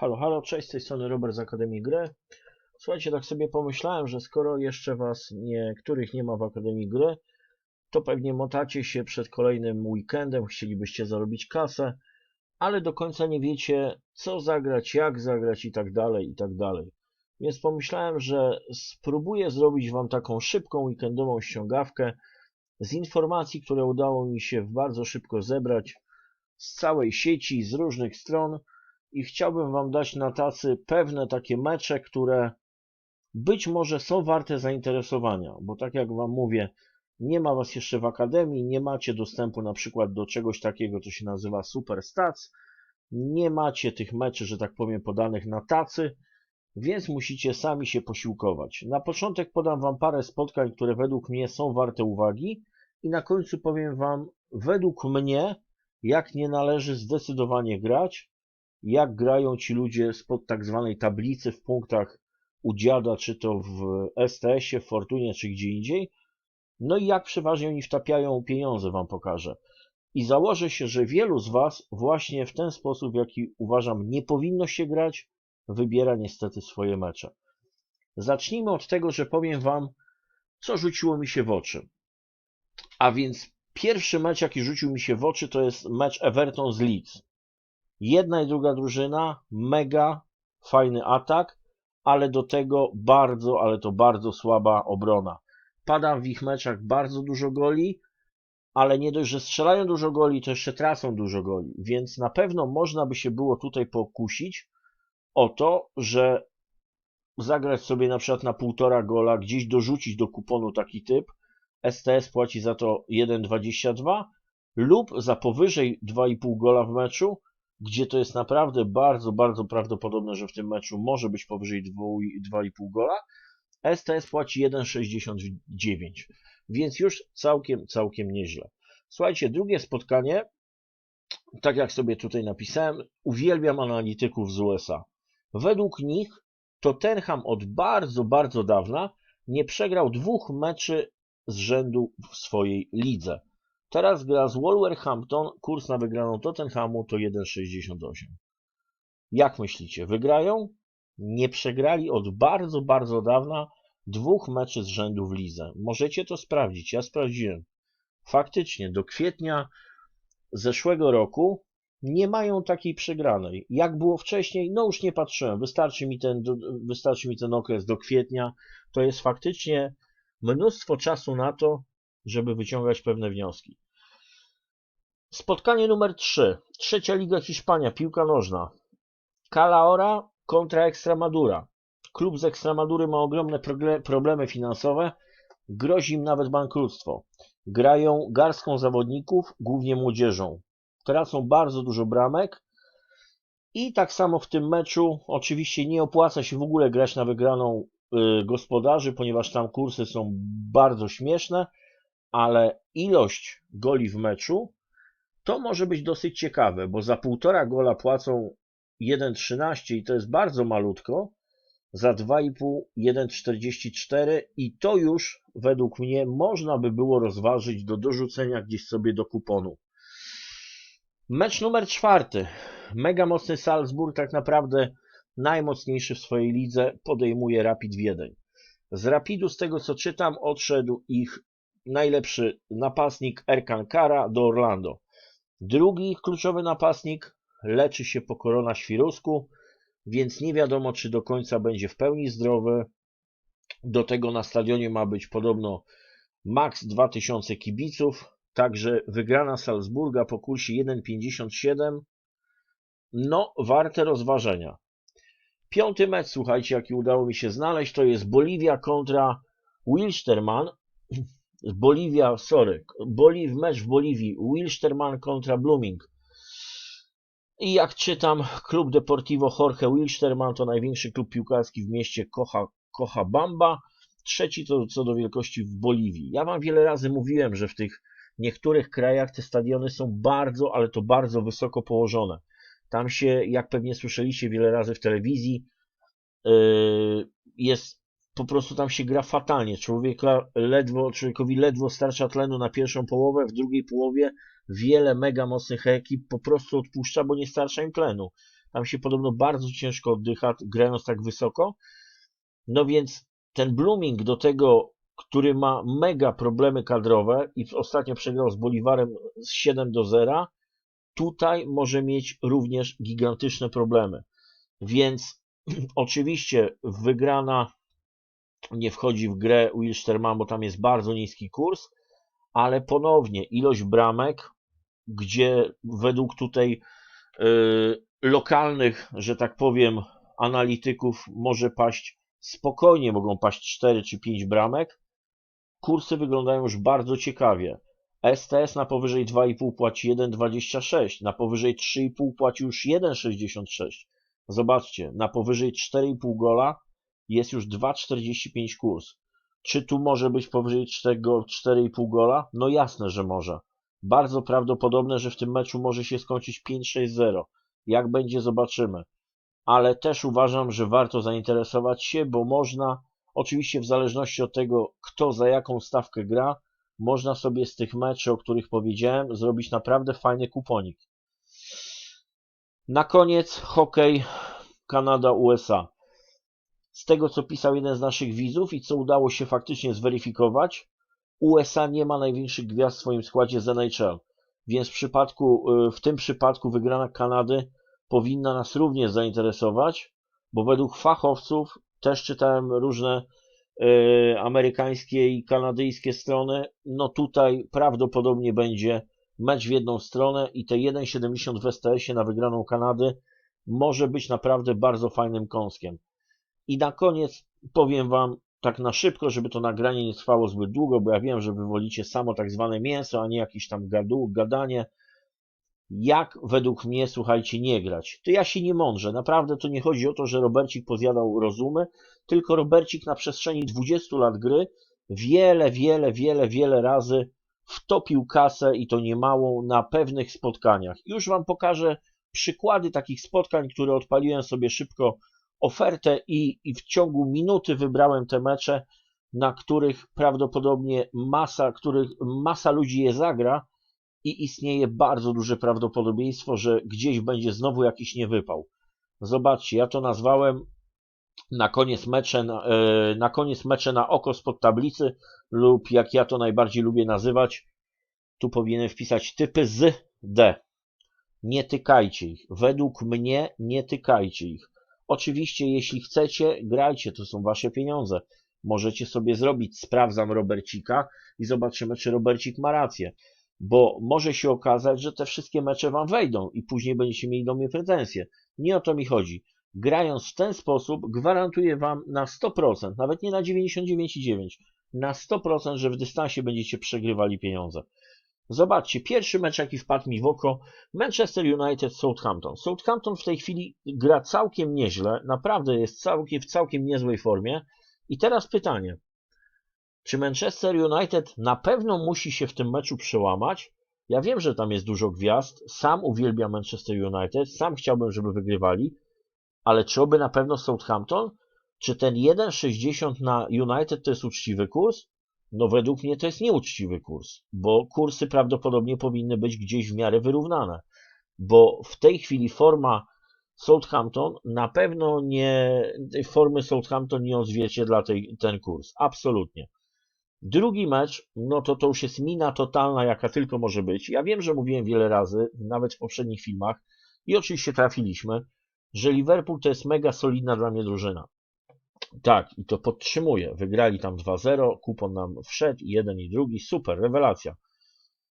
Halo, halo, cześć, z tej strony Robert z Akademii Gry. Słuchajcie, tak sobie pomyślałem, że skoro jeszcze was niektórych nie ma w Akademii Gry, to pewnie motacie się przed kolejnym weekendem, chcielibyście zarobić kasę, ale do końca nie wiecie, co zagrać, jak zagrać i tak dalej, i tak dalej. Więc pomyślałem, że spróbuję zrobić wam taką szybką weekendową ściągawkę z informacji, które udało mi się bardzo szybko zebrać z całej sieci, z różnych stron, i chciałbym Wam dać na tacy pewne takie mecze, które być może są warte zainteresowania, bo tak jak Wam mówię, nie ma Was jeszcze w Akademii, nie macie dostępu na przykład do czegoś takiego, co się nazywa Super Stats, nie macie tych meczy, że tak powiem, podanych na tacy, więc musicie sami się posiłkować. Na początek podam Wam parę spotkań, które według mnie są warte uwagi i na końcu powiem Wam, według mnie, jak nie należy zdecydowanie grać, jak grają ci ludzie spod tak zwanej tablicy w punktach u dziada, czy to w STS-ie, w Fortunie, czy gdzie indziej. No i jak przeważnie oni wtapiają pieniądze, wam pokażę. I założę się, że wielu z was właśnie w ten sposób, w jaki uważam nie powinno się grać, wybiera niestety swoje mecze. Zacznijmy od tego, że powiem wam, co rzuciło mi się w oczy. A więc pierwszy mecz, jaki rzucił mi się w oczy, to jest mecz Everton z Leeds. Jedna i druga drużyna, mega fajny atak, ale do tego bardzo, ale to bardzo słaba obrona. Pada w ich meczach bardzo dużo goli, ale nie dość, że strzelają dużo goli, to jeszcze tracą dużo goli, więc na pewno można by się było tutaj pokusić o to, że zagrać sobie na przykład na półtora gola, gdzieś dorzucić do kuponu taki typ, STS płaci za to 1,22 lub za powyżej 2,5 gola w meczu gdzie to jest naprawdę bardzo, bardzo prawdopodobne, że w tym meczu może być powyżej 2,5 gola. STS płaci 1,69, więc już całkiem, całkiem nieźle. Słuchajcie, drugie spotkanie, tak jak sobie tutaj napisałem, uwielbiam analityków z USA. Według nich Tottenham od bardzo, bardzo dawna nie przegrał dwóch meczy z rzędu w swojej lidze. Teraz gra z Wolverhampton, kurs na wygraną Tottenhamu to 1,68. Jak myślicie, wygrają? Nie przegrali od bardzo, bardzo dawna dwóch meczy z rzędu w lidze. Możecie to sprawdzić, ja sprawdziłem. Faktycznie, do kwietnia zeszłego roku nie mają takiej przegranej. Jak było wcześniej, no już nie patrzyłem. Wystarczy mi ten, wystarczy mi ten okres do kwietnia. To jest faktycznie mnóstwo czasu na to, żeby wyciągać pewne wnioski. Spotkanie numer 3. Trzecia Liga Hiszpania, piłka nożna. Calahorra kontra Extremadura. Klub z Extremadury ma ogromne problemy finansowe, grozi im nawet bankructwo. Grają garstką zawodników, głównie młodzieżą. Tracą bardzo dużo bramek i tak samo w tym meczu oczywiście nie opłaca się w ogóle grać na wygraną y, gospodarzy, ponieważ tam kursy są bardzo śmieszne, ale ilość goli w meczu to może być dosyć ciekawe, bo za półtora gola płacą 1,13 i to jest bardzo malutko, za 2,5 1,44 i to już według mnie można by było rozważyć do dorzucenia gdzieś sobie do kuponu. Mecz numer czwarty. Mega mocny Salzburg, tak naprawdę najmocniejszy w swojej lidze, podejmuje Rapid Wiedeń. Z Rapidu, z tego co czytam, odszedł ich najlepszy napastnik Erkan Kara do Orlando. Drugi kluczowy napastnik leczy się po koronaświrusku, więc nie wiadomo, czy do końca będzie w pełni zdrowy. Do tego na stadionie ma być podobno maks 2000 kibiców, także wygrana Salzburga po kursie 1,57 no, warte rozważenia. Piąty mecz, słuchajcie, jaki udało mi się znaleźć, to jest Boliwia kontra Wilstermann. Boliwia, sorry, Boliw, mecz w Boliwii, Wilstermann kontra Blooming. I jak czytam, klub Deportivo Jorge Wilstermann to największy klub piłkarski w mieście Kocha, Kocha Bamba, trzeci to co do wielkości w Boliwii. Ja wam wiele razy mówiłem, że w tych niektórych krajach te stadiony są bardzo, ale to bardzo wysoko położone. Tam się, jak pewnie słyszeliście wiele razy w telewizji, yy, jest po prostu tam się gra fatalnie. Człowieka ledwo, człowiekowi ledwo starcza tlenu na pierwszą połowę, w drugiej połowie wiele mega mocnych ekip po prostu odpuszcza, bo nie starcza im tlenu. Tam się podobno bardzo ciężko oddycha, grając tak wysoko. No więc ten Blooming do tego, który ma mega problemy kadrowe i ostatnio przegrał z Bolivarem z 7 do 0, tutaj może mieć również gigantyczne problemy. Więc oczywiście wygrana nie wchodzi w grę Wilstermann, bo tam jest bardzo niski kurs, ale ponownie ilość bramek, gdzie według tutaj y, lokalnych, że tak powiem, analityków może paść spokojnie, mogą paść 4 czy 5 bramek. Kursy wyglądają już bardzo ciekawie. STS na powyżej 2,5 płaci 1,26, na powyżej 3,5 płaci już 1,66. Zobaczcie, na powyżej 4,5 gola jest już 2,45 kurs. Czy tu może być powyżej 4,5 gola? No jasne, że może. Bardzo prawdopodobne, że w tym meczu może się skończyć 5-6-0. Jak będzie, zobaczymy. Ale też uważam, że warto zainteresować się, bo można, oczywiście w zależności od tego, kto za jaką stawkę gra, można sobie z tych meczy, o których powiedziałem, zrobić naprawdę fajny kuponik. Na koniec hokej Kanada-USA. Z tego, co pisał jeden z naszych widzów i co udało się faktycznie zweryfikować, USA nie ma największych gwiazd w swoim składzie z NHL, więc w, przypadku, w tym przypadku wygrana Kanady powinna nas również zainteresować, bo według fachowców też czytałem różne y, amerykańskie i kanadyjskie strony, no tutaj prawdopodobnie będzie mecz w jedną stronę i te 1,70 w STS-ie na wygraną Kanady może być naprawdę bardzo fajnym kąskiem. I na koniec powiem Wam tak na szybko, żeby to nagranie nie trwało zbyt długo, bo ja wiem, że Wy wolicie samo tak zwane mięso, a nie jakieś tam gadu, gadanie. Jak według mnie, słuchajcie, nie grać? To ja się nie mądrzę. Naprawdę to nie chodzi o to, że Robercik pozjadał rozumy, tylko Robercik na przestrzeni 20 lat gry wiele, wiele, wiele, wiele razy wtopił kasę i to niemałą na pewnych spotkaniach. Już Wam pokażę przykłady takich spotkań, które odpaliłem sobie szybko ofertę i, i w ciągu minuty wybrałem te mecze, na których prawdopodobnie masa, których masa ludzi je zagra i istnieje bardzo duże prawdopodobieństwo, że gdzieś będzie znowu jakiś niewypał. Zobaczcie, ja to nazwałem na koniec mecze na, e, na koniec mecze na oko spod tablicy lub jak ja to najbardziej lubię nazywać, tu powinienem wpisać typy z D. Nie tykajcie ich. Według mnie nie tykajcie ich. Oczywiście, jeśli chcecie, grajcie, to są wasze pieniądze. Możecie sobie zrobić, sprawdzam Robercika i zobaczymy, czy Robercik ma rację. Bo może się okazać, że te wszystkie mecze wam wejdą i później będziecie mieli do mnie pretensje. Nie o to mi chodzi. Grając w ten sposób, gwarantuję wam na 100%, nawet nie na 99,9%, na 100%, że w dystansie będziecie przegrywali pieniądze. Zobaczcie, pierwszy mecz jaki wpadł mi w oko, Manchester United Southampton. Southampton w tej chwili gra całkiem nieźle, naprawdę jest całkiem, w całkiem niezłej formie. I teraz pytanie, czy Manchester United na pewno musi się w tym meczu przełamać? Ja wiem, że tam jest dużo gwiazd, sam uwielbiam Manchester United, sam chciałbym, żeby wygrywali, ale czy oby na pewno Southampton? Czy ten 1,60 na United to jest uczciwy kurs? No według mnie to jest nieuczciwy kurs, bo kursy prawdopodobnie powinny być gdzieś w miarę wyrównane, bo w tej chwili forma Southampton na pewno nie, tej formy Southampton nie odzwierciedla tej, ten kurs, absolutnie. Drugi mecz, no to to już jest mina totalna, jaka tylko może być. Ja wiem, że mówiłem wiele razy, nawet w poprzednich filmach i oczywiście trafiliśmy, że Liverpool to jest mega solidna dla mnie drużyna. Tak, i to podtrzymuję. Wygrali tam 2-0, kupon nam wszedł, jeden i drugi, super, rewelacja.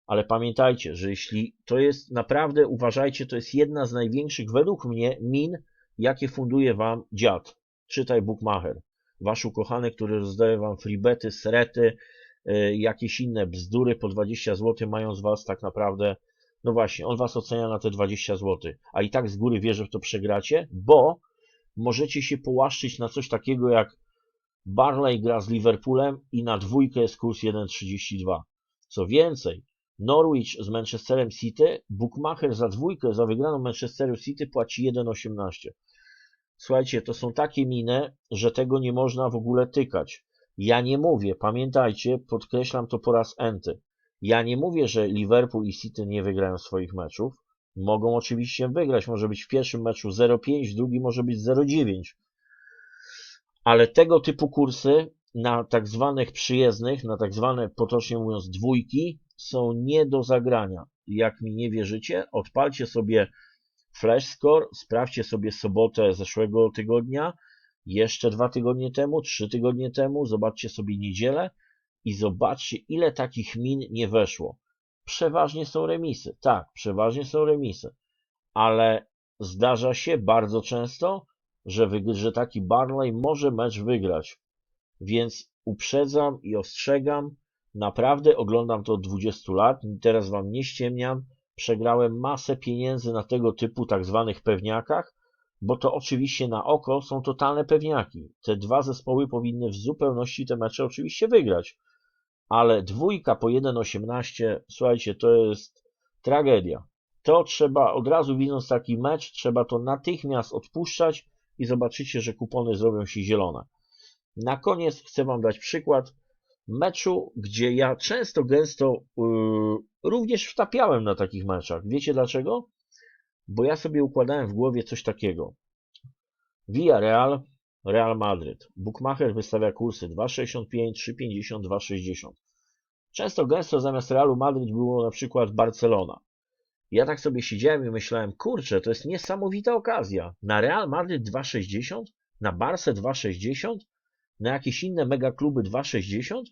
Ale pamiętajcie, że jeśli to jest naprawdę, uważajcie, to jest jedna z największych według mnie min, jakie funduje wam dziad. Czytaj Bookmacher. Wasz ukochany, który rozdaje wam freebety, srety, yy, jakieś inne bzdury po 20 zł, mając was tak naprawdę, no właśnie, on was ocenia na te 20 zł, a i tak z góry wie, że w to przegracie, bo możecie się połaszczyć na coś takiego jak Barley gra z Liverpoolem i na dwójkę jest kurs 1,32. Co więcej, Norwich z Manchesterem City, Bookmacher za dwójkę, za wygraną Manchesteru City płaci 1,18. Słuchajcie, to są takie miny, że tego nie można w ogóle tykać. Ja nie mówię, pamiętajcie, podkreślam to po raz enty. Ja nie mówię, że Liverpool i City nie wygrają swoich meczów. Mogą oczywiście wygrać, może być w pierwszym meczu 0,5, w może być 0,9. Ale tego typu kursy na tak zwanych przyjezdnych, na tak zwane potocznie mówiąc dwójki, są nie do zagrania. Jak mi nie wierzycie, odpalcie sobie Flash Score, sprawdźcie sobie sobotę zeszłego tygodnia, jeszcze dwa tygodnie temu, trzy tygodnie temu, zobaczcie sobie niedzielę i zobaczcie, ile takich min nie weszło. Przeważnie są remisy, tak, przeważnie są remisy, ale zdarza się bardzo często, że, że taki Barley może mecz wygrać. Więc uprzedzam i ostrzegam, naprawdę oglądam to od 20 lat, teraz wam nie ściemniam, przegrałem masę pieniędzy na tego typu tak zwanych pewniakach, bo to oczywiście na oko są totalne pewniaki. Te dwa zespoły powinny w zupełności te mecze oczywiście wygrać. Ale dwójka po 1,18, słuchajcie, to jest tragedia. To trzeba, od razu widząc taki mecz, trzeba to natychmiast odpuszczać i zobaczycie, że kupony zrobią się zielone. Na koniec chcę Wam dać przykład meczu, gdzie ja często, gęsto yy, również wtapiałem na takich meczach. Wiecie dlaczego? Bo ja sobie układałem w głowie coś takiego. Villarreal, Real Madryt. Bookmacher wystawia kursy 2,65, 3,50, 2,60. Często gęsto zamiast Realu Madryt było na przykład Barcelona. Ja tak sobie siedziałem i myślałem, kurczę, to jest niesamowita okazja. Na Real Madryt 2,60? Na Barce 2,60? Na jakieś inne megakluby 2,60?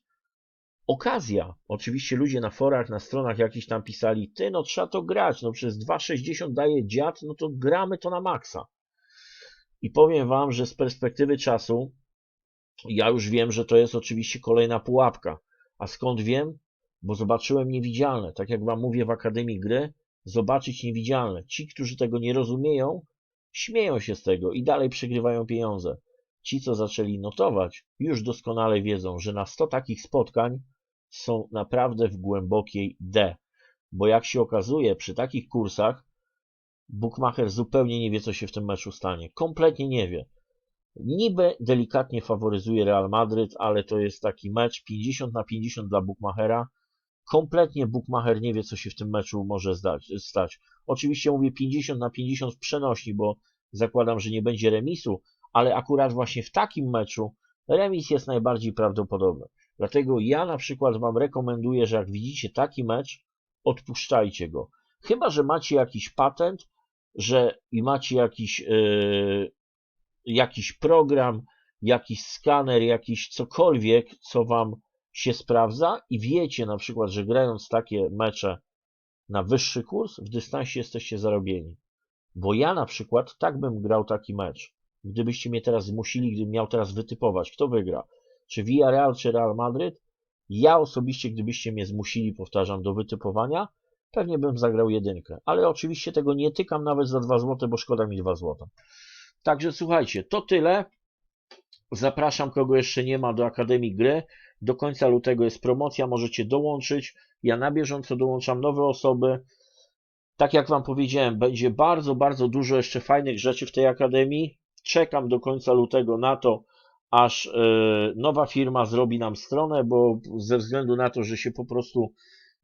Okazja. Oczywiście ludzie na forach, na stronach jakiś tam pisali, ty no trzeba to grać, no przez 2,60 daje dziad, no to gramy to na maksa. I powiem wam, że z perspektywy czasu ja już wiem, że to jest oczywiście kolejna pułapka. A skąd wiem? Bo zobaczyłem niewidzialne. Tak jak wam mówię w Akademii Gry, zobaczyć niewidzialne. Ci, którzy tego nie rozumieją, śmieją się z tego i dalej przegrywają pieniądze. Ci, co zaczęli notować, już doskonale wiedzą, że na 100 takich spotkań są naprawdę w głębokiej D. Bo jak się okazuje, przy takich kursach Bookmacher zupełnie nie wie, co się w tym meczu stanie. Kompletnie nie wie. Niby delikatnie faworyzuje Real Madryt, ale to jest taki mecz 50 na 50 dla Bookmachera. Kompletnie Bookmacher nie wie, co się w tym meczu może zdać, stać. Oczywiście mówię 50 na 50 w przenośni, bo zakładam, że nie będzie remisu, ale akurat właśnie w takim meczu remis jest najbardziej prawdopodobny. Dlatego ja na przykład Wam rekomenduję, że jak widzicie taki mecz, odpuszczajcie go. Chyba, że macie jakiś patent, że i macie jakiś, yy, jakiś program, jakiś skaner, jakiś cokolwiek, co Wam się sprawdza i wiecie na przykład, że grając takie mecze na wyższy kurs, w dystansie jesteście zarobieni. Bo ja na przykład tak bym grał taki mecz. Gdybyście mnie teraz zmusili, gdybym miał teraz wytypować, kto wygra, czy Villarreal, czy Real Madryt, ja osobiście, gdybyście mnie zmusili, powtarzam, do wytypowania, pewnie bym zagrał jedynkę. Ale oczywiście tego nie tykam nawet za 2 zł, bo szkoda mi 2 zł. Także słuchajcie, to tyle. Zapraszam kogo jeszcze nie ma do Akademii Gry. Do końca lutego jest promocja, możecie dołączyć. Ja na bieżąco dołączam nowe osoby. Tak jak Wam powiedziałem, będzie bardzo, bardzo dużo jeszcze fajnych rzeczy w tej Akademii. Czekam do końca lutego na to, aż yy, nowa firma zrobi nam stronę, bo ze względu na to, że się po prostu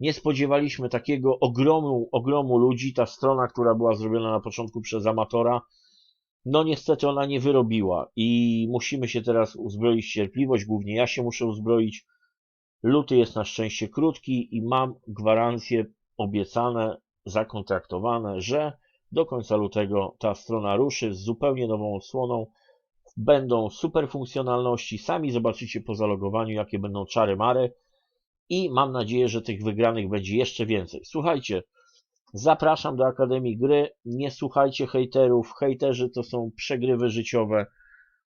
nie spodziewaliśmy takiego ogromu, ogromu ludzi, ta strona, która była zrobiona na początku przez amatora, no niestety ona nie wyrobiła. I musimy się teraz uzbroić cierpliwość, głównie ja się muszę uzbroić. Luty jest na szczęście krótki i mam gwarancje obiecane, zakontraktowane, że do końca lutego ta strona ruszy z zupełnie nową odsłoną. Będą super funkcjonalności, sami zobaczycie po zalogowaniu, jakie będą czary mary i mam nadzieję, że tych wygranych będzie jeszcze więcej. Słuchajcie, zapraszam do Akademii Gry, nie słuchajcie hejterów, hejterzy to są przegrywy życiowe,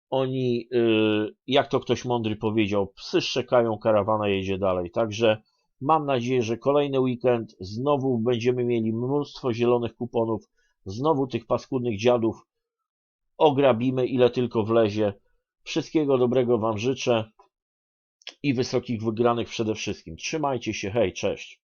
oni, yy, jak to ktoś mądry powiedział, psy szczekają, karawana jedzie dalej, także mam nadzieję, że kolejny weekend znowu będziemy mieli mnóstwo zielonych kuponów, znowu tych paskudnych dziadów ograbimy ile tylko wlezie. Wszystkiego dobrego Wam życzę i wysokich wygranych przede wszystkim. Trzymajcie się, hej, cześć.